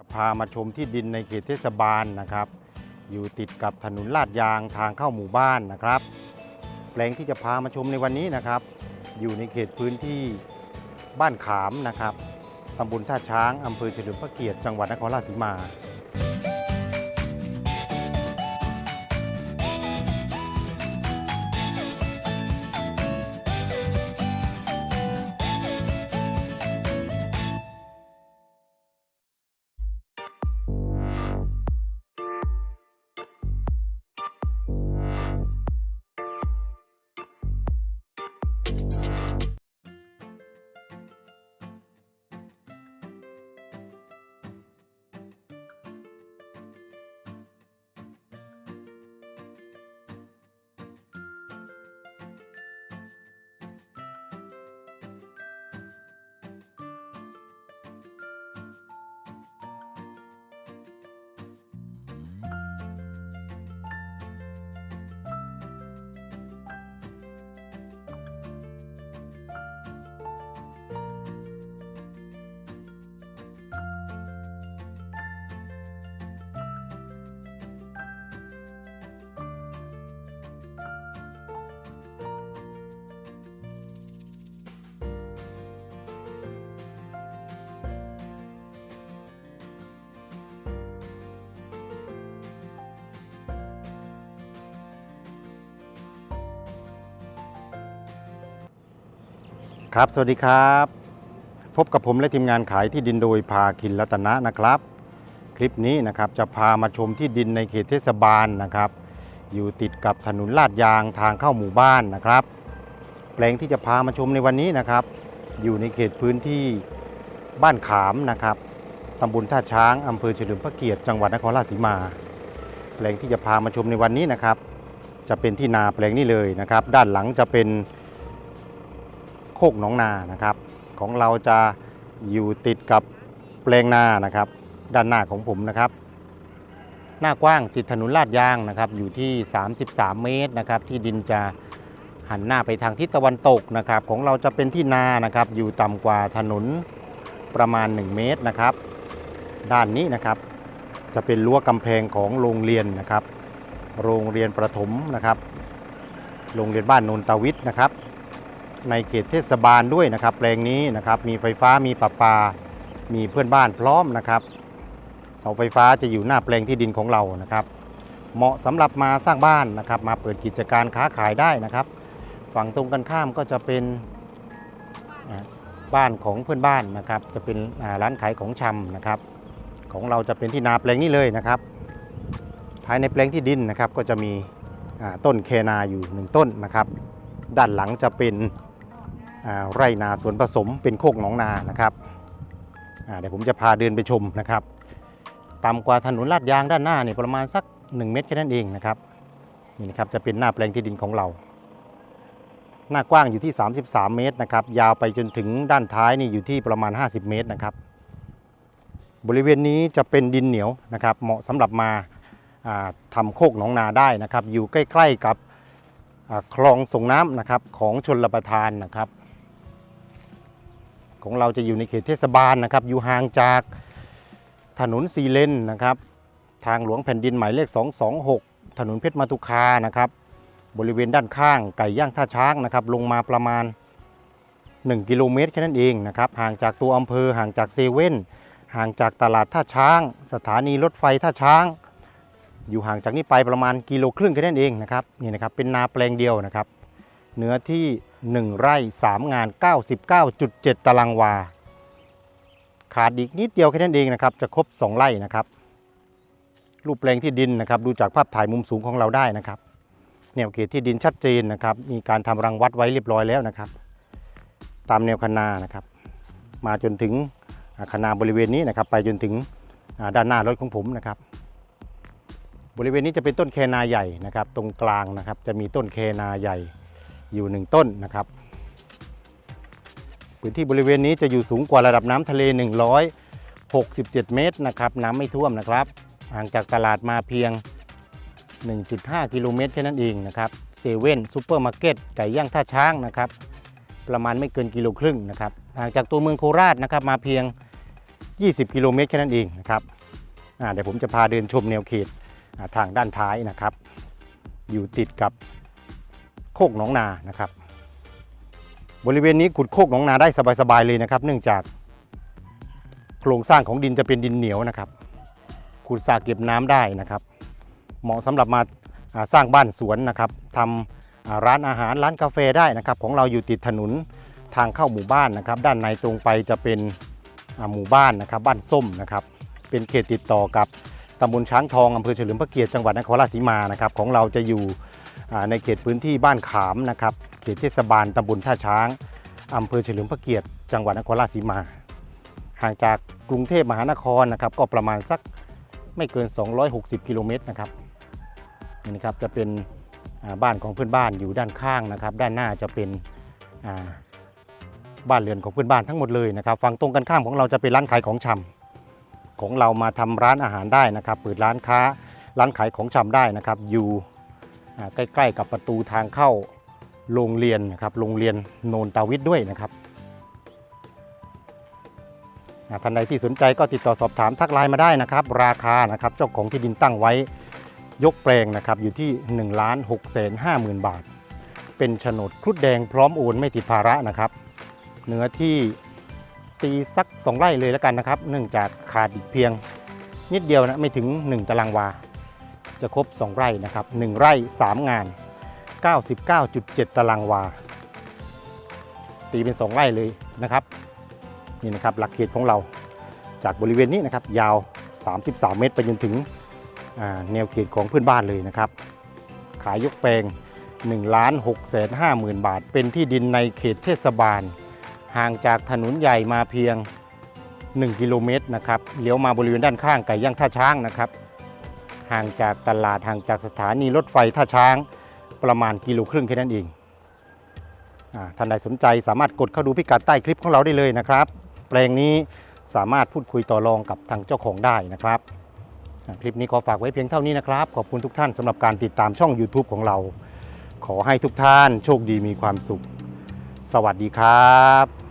จะพามาชมที่ดินในเขตเทศบาลนะครับ อยู่ติดกับถนนลาดยางทางเข้าหมู่บ้านนะครับ แปลงที่จะพามาชมในวันนี้นะครับ อยู่ในเขตพื้นที่บ้านขามนะครับตำบลท่าช้างอำเภอเฉลิมพระเกียรติจังหวัดนครราชสีมา ครับ สวัสดีครับ พบกับผมและทีมงานขายที่ดินโดยพาคินรัตนะนะครับ คลิปนี้นะครับจะพามาชมที่ดินในเขตเทศบาลนะครับ อยู่ติดกับถนนลาดยางทางเข้าหมู่บ้านนะครับ แปลงที่จะพามาชมในวันนี้นะครับ อยู่ในเขตพื้นที่บ้านขามนะครับตำบลท่าช้างอำเภอเฉลิมพระเกียรติจังหวัดนครราชสีมา แปลงที่จะพามาชมในวันนี้นะครับ จะเป็นที่นาแปลงนี้เลยนะครับ ด้านหลังจะเป็น โคกหนองนานะครับ ของเราจะอยู่ติดกับแปลงนานะครับ ด้านหน้าของผมนะครับ หน้ากว้างติดถนนลาดยางนะครับ อยู่ที่ 33 เมตรนะครับ ที่ดินจะหันหน้าไปทางทิศตะวันตกนะครับ ของเราจะเป็นที่นานะครับ อยู่ต่ำกว่าถนนประมาณ 1 เมตรนะครับ ด้านนี้นะครับ จะเป็นรั้วกำแพงของโรงเรียนนะครับ โรงเรียนประถมนะครับ โรงเรียนบ้านนนตาวิทย์นะครับ ในเขตเทศบาลด้วยนะครับแปลงนี้นะครับมีไฟฟ้ามีประปา มีเพื่อนบ้านพร้อมนะครับ เสาไฟฟ้าจะอยู่หน้าแปลงที่ดินของเรานะครับ เหมาะสำหรับมาสร้างบ้านนะครับ มาเปิดกิจการค้าขายได้นะครับ ฝั่งตรงกันข้ามก็จะเป็นบ้านของเพื่อนบ้านนะครับ จะเป็นร้านขายของชำนะครับ ของเราจะเป็นที่นาแปลงนี้เลยนะครับภายในแปลงที่ดินนะครับก็จะมีต้นเคนาอยู่หนึ่งต้นนะครับ ด้านหลังจะเป็น ไร่นาสวนผสมเป็นโคกหนองนานะครับเดี๋ยวผมจะพาเดินไปชมนะครับต่ำกว่าถนนลาดยางด้านหน้าเนี่ยประมาณสัก 1 เมตรแค่นั้นเองนะครับนี่นะครับจะเป็นหน้าแปลงที่ดินของเรา หน้ากว้างอยู่ที่ 33 เมตรนะครับยาวไปจนถึงด้านท้ายนี่อยู่ที่ประมาณ 50 เมตรนะครับ บริเวณนี้จะเป็นดินเหนียวนะครับ เหมาะสำหรับมาอ่าทำโคกหนองนาได้นะครับ อยู่ใกล้ ๆกับคลองส่งน้ำนะครับของชนรประทานนะครับ ของเราจะอยู่ในเขตเทศบาลนะครับ อยู่ห่างจากถนนสีเลนนะครับ ทางหลวงแผ่นดินหมายเลข 226 ถนนเพชรมาตุคานะครับ บริเวณด้านข้างไก่ย่างท่าช้างนะครับ ลงมาประมาณ 1 กิโลเมตรแค่นั้นเองนะครับ ห่างจากตัวอำเภอ ห่างจากเซเว่น ห่างจากตลาดท่าช้าง สถานีรถไฟท่าช้าง อยู่ห่างจากนี้ไปประมาณกิโลครึ่งแค่นั้นเองนะครับ นี่นะครับ เป็นนาแปลงเดียวนะครับ เนื้อที่ 1 ไร่ 3 งาน 99.7 ตารางวา ขาดอีกนิดเดียวแค่นั้นเองนะครับ จะครบ 2 ไร่นะครับ รูปแปลงที่ดินนะครับ ดูจากภาพถ่ายมุมสูงของเราได้นะครับ แนวเขตที่ดินชัดเจนนะครับ มีการทำรังวัดไว้เรียบร้อยแล้วนะครับ ตามแนวคนานะครับ มาจนถึงอ่าคันาบริเวณนี้นะครับ ไปจนถึงด้านหน้ารถของผมนะครับ บริเวณนี้จะเป็นต้นแคนาใหญ่นะครับ ตรงกลางนะครับ จะมีต้นแคนาใหญ่ อยู่หนึ่งต้นนะครับ พื้นที่บริเวณนี้จะอยู่สูงกว่าระดับน้ำทะเล 167 เมตรนะครับน้ำไม่ท่วมนะครับห่างจากตลาดมาเพียง 1.5 กิโลเมตรแค่นั้นเองนะครับเซเว่นซูเปอร์มาร์เก็ตไก่ย่างท่าช้างนะครับประมาณไม่เกินกิโลครึ่งนะครับห่างจากตัวเมืองโคราชนะครับมาเพียง 20 กิโลเมตรแค่นั้นเองนะครับเดี๋ยวผมจะพาเดินชมแนวเขตทางด้านท้ายนะครับ อยู่ติดกับ โคกหนองนานะครับ บริเวณนี้ขุดโคกหนองนาได้สบายๆเลยนะครับ เนื่องจาก โครงสร้างของดินจะเป็นดินเหนียวนะครับ ขุดสระเก็บน้ำได้นะครับ เหมาะสำหรับมาสร้างบ้านสวนนะครับทำร้านอาหารร้านกาแฟได้นะครับ ของเราอยู่ติดถนนทางเข้าหมู่บ้านนะครับ ด้านในตรงไปจะเป็นหมู่บ้านนะครับ บ้านส้มนะครับ เป็นเขตติดต่อกับตำบลช้างทองอำเภอเฉลิมพระเกียรติจังหวัดนครราชสีมานะครับ ของเราจะอยู่ ในเขตพื้นที่บ้านขามนะครับเขตเทศบาลตำบลท่าช้างอำเภอเฉลิมพระเกียรติจังหวัดนครราชสีมา ห่างจากกรุงเทพมหานครนะครับก็ประมาณสักไม่เกิน 260 กิโลเมตรนะครับนี่นะครับจะเป็นบ้านของเพื่อนบ้านอยู่ด้านข้างนะครับ ด้านหน้าจะเป็นบ้านเรือนของเพื่อนบ้านทั้งหมดเลยนะครับฝั่งตรงกันข้ามของเราจะเป็นร้านขายของชำของเรามาทำร้านอาหารได้นะครับ เปิดร้านค้าร้านขายของชำได้นะครับ อยู่ ใกล้ ๆ กับประตูทางเข้าโรงเรียนนะครับโรงเรียนโนนตาวิทย์ด้วยนะครับท่านใดที่สนใจก็ติดต่อสอบถามทักไลน์มาได้นะครับ ราคานะครับเจ้าของที่ดินตั้งไว้ยกแปลงนะครับอยู่ที่1ล้าน6แสน5หมื่นบาท เป็นโฉนดครุฑแดงพร้อมโอนไม่ติดภาระนะครับเนื้อที่ตีสัก 2 ไร่เลยแล้วกันนะครับ เนื่องจากขาดอีกเพียงนิดเดียวนะไม่ถึง 1 ตารางวา จะครบ 2 ไร่นะครับ 1 ไร่ 3 งาน 99.7 ตารางวา ตีเป็น 2 ไร่เลยนะครับ นี่นะครับหลักเขตของเราจากบริเวณนี้นะครับ ยาว 33 เมตรไปจนถึงแนวเขตของเพื่อนบ้านเลยนะครับ ขายยกแปลง1ล้าน6แสน5หมื่นบาท เป็นที่ดินในเขตเทศบาล ห่างจากถนนใหญ่มาเพียง 1 กิโลเมตรนะครับ เลี้ยวมาบริเวณด้านข้างไก่ย่างท่าช้างนะครับ ห่างจากตลาดห่างจากสถานีรถไฟท่าช้างประมาณกิโลครึ่งแค่นั้นเองท่านใดสนใจสามารถกดเข้าดูพิกัดใต้คลิปของเราได้เลยนะครับ แปลงนี้สามารถพูดคุยต่อรองกับทางเจ้าของได้นะครับ คลิปนี้ขอฝากไว้เพียงเท่านี้นะครับ ขอบคุณทุกท่านสำหรับการติดตามช่อง YouTube ของเรา ขอให้ทุกท่านโชคดีมีความสุข สวัสดีครับ